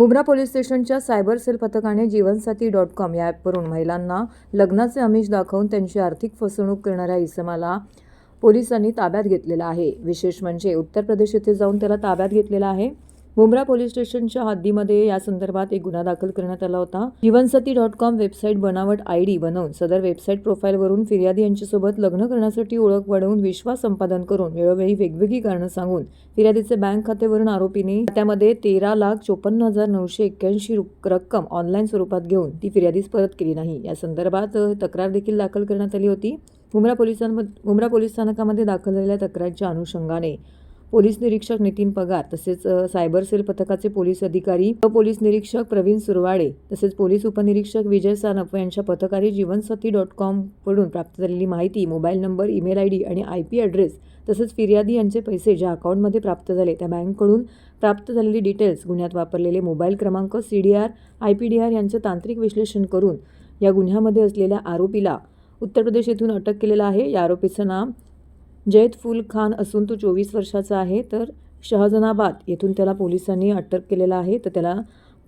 Mumbra police स्टेशनच्या cyber cell पथकाने Jeevansathi dot com या ॲपवरून महिलांना लग्नाचे आमिष दाखवून त्यांची आर्थिक फसवणूक करणाऱ्या इसमाला पोलिसांनी ताब्यात घेतलेला आहे. विशेष म्हणजे उत्तर प्रदेश येथे जाऊन त्याला ताब्यात घेतलेला आहे. मुंब्रा पोलीस स्टेशनच्या हद्दीमध्ये या संदर्भात एक गुन्हा दाखल करण्यात आला होता. जीवनसती डॉट कॉम वेबसाईट बनावट आय डी बनवून सदर वेबसाईट प्रोफाईलवरून फिर्यादी यांच्यासोबत लग्न करण्यासाठी ओळख वाढवून विश्वास संपादन करून वेळोवेळी वेगवेगळी कारणं सांगून फिर्यादीचे बँक खात्यावरून आरोपीने त्यामध्ये तेरा लाख चोपन्न हजार नऊशे एक्क्याऐंशी रक्कम ऑनलाईन स्वरूपात घेऊन ती फिर्यादीस परत केली नाही. या संदर्भात तक्रार देखील दाखल करण्यात आली होती. मुंब्रा पोलिसांमध्ये मुंब्रा पोलीस स्थानकामध्ये दाखल झालेल्या तक्रारीच्या अनुषंगाने पोलीस निरीक्षक नितीन पगार तसेच सायबर सेल पथकाचे पोलीस अधिकारी व पोलीस निरीक्षक प्रवीण सुरवाडे तसेच पोलीस उपनिरीक्षक विजय सानप यांच्या पथकाने जीवनसाथी डॉट कॉमकडून प्राप्त झालेली माहिती mobile number email I D आणि आय पी ॲड्रेस तसेच फिर्यादी यांचे पैसे ज्या अकाउंटमध्ये प्राप्त झाले त्या बँककडून प्राप्त झालेली डिटेल्स गुन्ह्यात वापरलेले मोबाईल क्रमांक C D R I P D R यांचे तांत्रिक विश्लेषण करून या गुन्ह्यामध्ये असलेल्या आरोपीला उत्तर प्रदेश येथून अटक केलेलं आहे. या आरोपीचं नाव जैद फुल खान असून तो चोवीस वर्षाचा आहे तर शहजनाबाद येथून त्याला पोलिसांनी अटक केलेला आहे. तर त्याला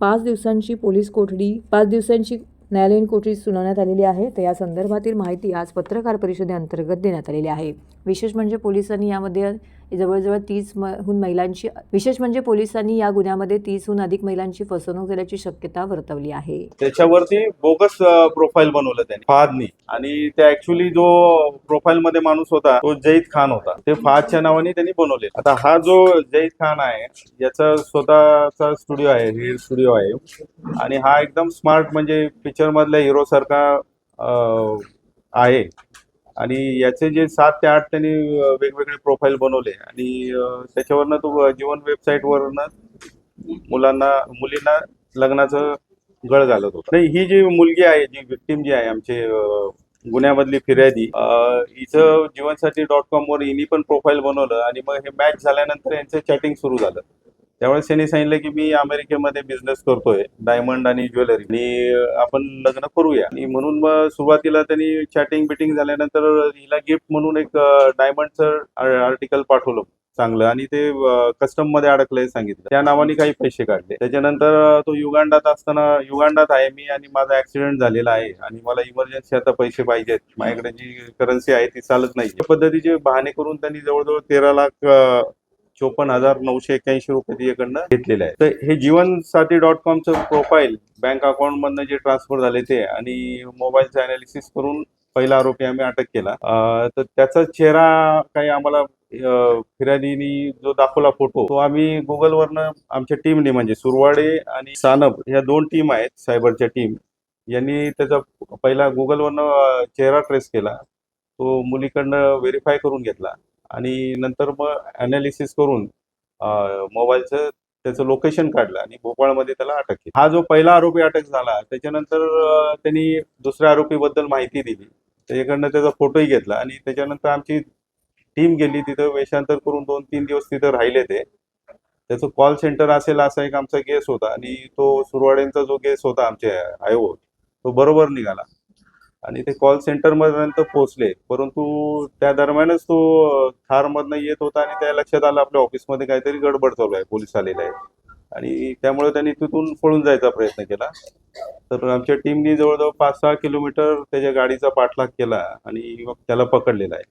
पाच दिवसांची पोलीस कोठडी पाच दिवसांची न्यायालयीन कोठडी सुनावण्यात आलेली आहे. तर या संदर्भातील माहिती आज पत्रकार परिषदेअंतर्गत देण्यात आलेली आहे. विशेष म्हणजे पोलिसांनी यामध्ये जवळजवळ तीस हून महिलांची विशेष म्हणजे पोलिसांनी या गुन्ह्यामध्ये तीसहून अधिक महिलांची फसवणूक झाल्याची शक्यता वर्तवली आहे. त्याच्यावरती बोगस प्रोफाईल बनवलं त्यांनी. फहादनी आणि त्या ऍक्च्युली जो प्रोफाईल मध्ये माणूस होता तो जईद खान होता. ते फहादच्या नावाने त्यांनी बनवले. आता हा जो जईद खान आहे याचा स्वतःचा स्टुडिओ आहे रील स्टुडिओ आहे. आणि हा एकदम स्मार्ट म्हणजे पिक्चर मधल्या हिरो सारखा आहे. आणि याचे जे सात ते आठ त्यांनी वेगवेगळे प्रोफाईल बनवले. आणि त्याच्यावरनं तो जीवन वेबसाईट वरनं मुलांना मुलींना लग्नाचं गळ घालत होता. नाही ही जी मुलगी आहे जी विक्टीम जी आहे आमचे गुन्ह्यामधली फिर्यादी हिचं जीवनसाथी डॉट कॉम वर हिनी पण प्रोफाईल बनवलं आणि मग हे मॅच झाल्यानंतर यांचं चॅटिंग सुरू झालं. त्यावेळेस त्यांनी सांगितलं की मी अमेरिकेमध्ये बिझनेस करतोय डायमंड आणि ज्वेलरी आणि आपण लग्न करूया. आणि म्हणून मग सुरुवातीला त्यांनी चॅटिंग बिटिंग झाल्यानंतर हिला गिफ्ट म्हणून एक डायमंडचं आर्टिकल पाठवलं चांगलं. आणि ते कस्टममध्ये अडकलंय सांगितलं. त्या नावाने काही पैसे काढले. त्याच्यानंतर तो युगांडात असताना युगांडात आहे मी आणि माझा ऍक्सिडेंट झालेला आहे. आणि मला इमर्जन्सी आता पैसे पाहिजेत. माझ्याकडे जी करन्सी आहे ती चालत नाही. पद्धतीचे बहाणे करून त्यांनी जवळजवळ तेरा लाख चोपन्न हजार नऊशे एक्क्याऐंशी रुपये तिच्याकडनं घेतलेले आहे. तर हे जीवनसाथी डॉट कॉमचं प्रोफाईल बँक अकाउंट मधनं जे ट्रान्सफर झाले ते आणि मोबाईलचं अनालिसिस करून पहिला आरोपी आम्ही अटक केला. तर त्याचा चेहरा काही आम्हाला फिर्यादीनी जो दाखवला फोटो तो आम्ही गुगलवरनं आमच्या टीमने म्हणजे सुरवाडे आणि सानप ह्या दोन टीम आहेत सायबरच्या टीम यांनी त्याचा पहिला गुगलवरनं चेहरा ट्रेस केला. तो मुलीकडनं व्हेरीफाय करून घेतला. आणि नंतर मग अनालिसिस करून मोबाईलचं त्याचं लोकेशन काढलं आणि भोपाळमध्ये त्याला अटक केली. हा जो पहिला आरोपी अटक झाला त्याच्यानंतर त्यांनी दुसऱ्या आरोपीबद्दल माहिती दिली. त्याच्याकडनं त्याचा फोटोही घेतला आणि त्याच्यानंतर आमची टीम गेली. तिथं वेषांतर करून दोन तीन दिवस तिथं राहिले ते. त्याचं कॉल सेंटर असेल असा एक आमचा गेस होता आणि तो सुरवाड्यांचा जो गेस होता आमच्या आयोग तो बरोबर निघाला. आणि ते कॉल सेंटरमध्ये पोहोचले. परंतु त्या दरम्यानच तो थारमधनं येत होता आणि त्या लक्षात आलं आपल्या ऑफिसमध्ये काहीतरी गडबड चालू आहे पोलीस आलेले आहे आणि त्यामुळे त्यांनी तिथून पळून जायचा प्रयत्न केला. तर आमच्या टीमनी जवळजवळ पाच सहा किलोमीटर त्याच्या गाडीचा पाठलाग केला आणि मग त्याला पकडलेला आहे.